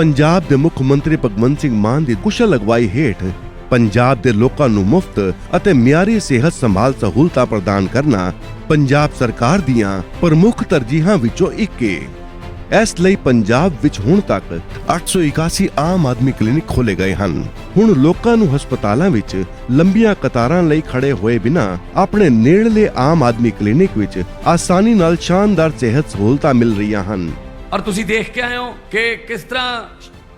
ਪੰਜਾਬ ਦੇ ਮੁੱਖ ਮੰਤਰੀ ਭਗਵੰਤ ਸਿੰਘ ਮਾਨ ਦੀ ਕੁਸ਼ਲ ਅਗਵਾਈ ਹੇਠ ਪੰਜਾਬ ਦੇ ਲੋਕਾਂ ਨੂੰ ਮੁਫਤ ਅਤੇ ਮਿਆਰੀ ਸਿਹਤ ਸੰਭਾਲ ਸਹੂਲਤਾਂ ਪ੍ਰਦਾਨ ਕਰਨਾ ਪੰਜਾਬ ਸਰਕਾਰ ਦੀਆਂ ਪ੍ਰਮੁੱਖ ਤਰਜੀਹਾਂ ਵਿੱਚੋਂ ਇੱਕ ਹੈ ਇਸ ਲਈ ਪੰਜਾਬ ਵਿੱਚ ਹੁਣ ਤੱਕ 881 ਆਮ ਆਦਮੀ ਕਲੀਨਿਕ ਖੋਲੇ ਗਏ ਹਨ। ਹੁਣ ਲੋਕਾਂ ਨੂੰ ਹਸਪਤਾਲਾਂ ਵਿੱਚ ਲੰਬੀਆਂ ਕਤਾਰਾਂ ਲਈ ਖੜੇ ਹੋਏ ਬਿਨਾਂ ਆਪਣੇ ਨੇੜਲੇ ਆਮ ਆਦਮੀ ਕਲੀਨਿਕ ਵਿੱਚ ਆਸਾਨੀ ਨਾਲ ਸ਼ਾਨਦਾਰ ਸਿਹਤ ਸਹੂਲਤਾਂ ਮਿਲ ਰਹੀਆਂ ਹਨ। ਔਰ ਤੁਸੀਂ ਦੇਖ ਕੇ ਆਏ ਹੋ ਕਿ ਕਿਸ ਤਰ੍ਹਾਂ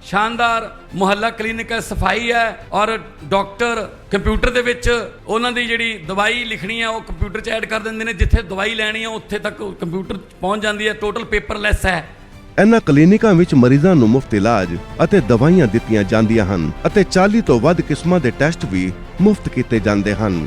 ਸ਼ਾਨਦਾਰ ਮੁਹੱਲਾ ਕਲੀਨਿਕ ਹੈ, ਸਫ਼ਾਈ ਹੈ ਔਰ ਡਾਕਟਰ ਕੰਪਿਊਟਰ ਦੇ ਵਿੱਚ ਉਹਨਾਂ ਦੀ ਜਿਹੜੀ ਦਵਾਈ ਲਿਖਣੀ ਹੈ, ਉਹ ਕੰਪਿਊਟਰ 'ਚ ਐਡ ਕਰ ਦਿੰਦੇ ਨੇ। ਜਿੱਥੇ ਦਵਾਈ ਲੈਣੀ ਹੈ, ਉੱਥੇ ਤੱਕ ਕੰਪਿਊਟਰ ਪਹੁੰਚ ਜਾਂਦੀ ਹੈ। ਟੋਟਲ ਪੇਪਰਲੈਸ ਹੈ। ਇਹਨਾਂ ਕਲੀਨਿਕਾਂ ਵਿੱਚ ਮਰੀਜ਼ਾਂ ਨੂੰ ਮੁਫਤ ਇਲਾਜ ਅਤੇ ਦਵਾਈਆਂ ਦਿੱਤੀਆਂ ਜਾਂਦੀਆਂ ਹਨ ਅਤੇ 40 ਤੋਂ ਵੱਧ ਕਿਸਮਾਂ ਦੇ ਟੈਸਟ ਵੀ ਮੁਫਤ ਕੀਤੇ ਜਾਂਦੇ ਹਨ।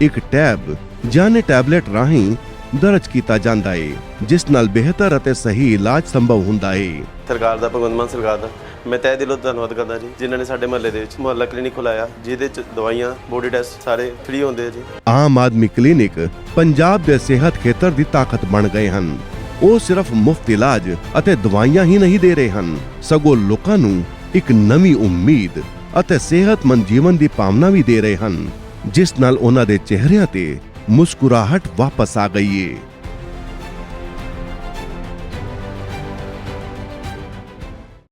ਇੱਕ ਟੈਬ, ਜਾਨੇ ਟੈਬਲੇਟ ਰਾਹੀਂ ਦਰਜ ਕੀਤਾ ਜਾਂਦਾ ਹੈ ਜਿਸ ਨਾਲ ਬਿਹਤਰ ਅਤੇ ਸਹੀ ਇਲਾਜ ਸੰਭਵ ਹੁੰਦਾ ਹੈ ਸਰਕਾਰ ਦਾ ਭਗਵੰਤ ਮਾਨ ਸਰਕਾਰ ਦਾ ਮੈਂ ਤਹਿ ਦਿਲੋਂ ਧੰਨਵਾਦ ਕਰਦਾ ਜੀ ਜਿਨ੍ਹਾਂ ਨੇ ਸਾਡੇ ਮਹੱਲੇ ਦੇ ਵਿੱਚ ਮੁਹੱਲਾ ਕਲੀਨਿਕ ਖੁਲਾਇਆ ਜਿਹਦੇ ਚ ਦਵਾਈਆਂ ਬੋਡੀ ਟੈਸਟ ਸਾਰੇ ਫ੍ਰੀ ਹੁੰਦੇ ਜੀ। ਆਮ ਆਦਮੀ ਕਲੀਨਿਕ ਪੰਜਾਬ ਦੇ ਸਿਹਤ ਖੇਤਰ ਦੀ ਤਾਕਤ ਬਣ ਗਏ ਹਨ। ਉਹ ਸਿਰਫ ਮੁਫਤ ਇਲਾਜ ਅਤੇ ਦਵਾਈਆਂ ਹੀ ਨਹੀਂ ਦੇ ਰਹੇ ਹਨ ਸਗੋਂ ਲੋਕਾਂ ਨੂੰ ਇੱਕ ਨਵੀਂ ਉਮੀਦ ਅਤੇ ਸਿਹਤਮੰਦ ਜੀਵਨ ਦੀ ਭਾਵਨਾ ਵੀ ਦੇ ਰਹੇ ਹਨ ਜਿਸ ਨਾਲ ਉਹਨਾਂ ਦੇ ਚਿਹਰਿਆਂ ਤੇ ਮੁਸਕਰਾਹਟ ਵਾਪਸ ਆ ਗਈ ਏ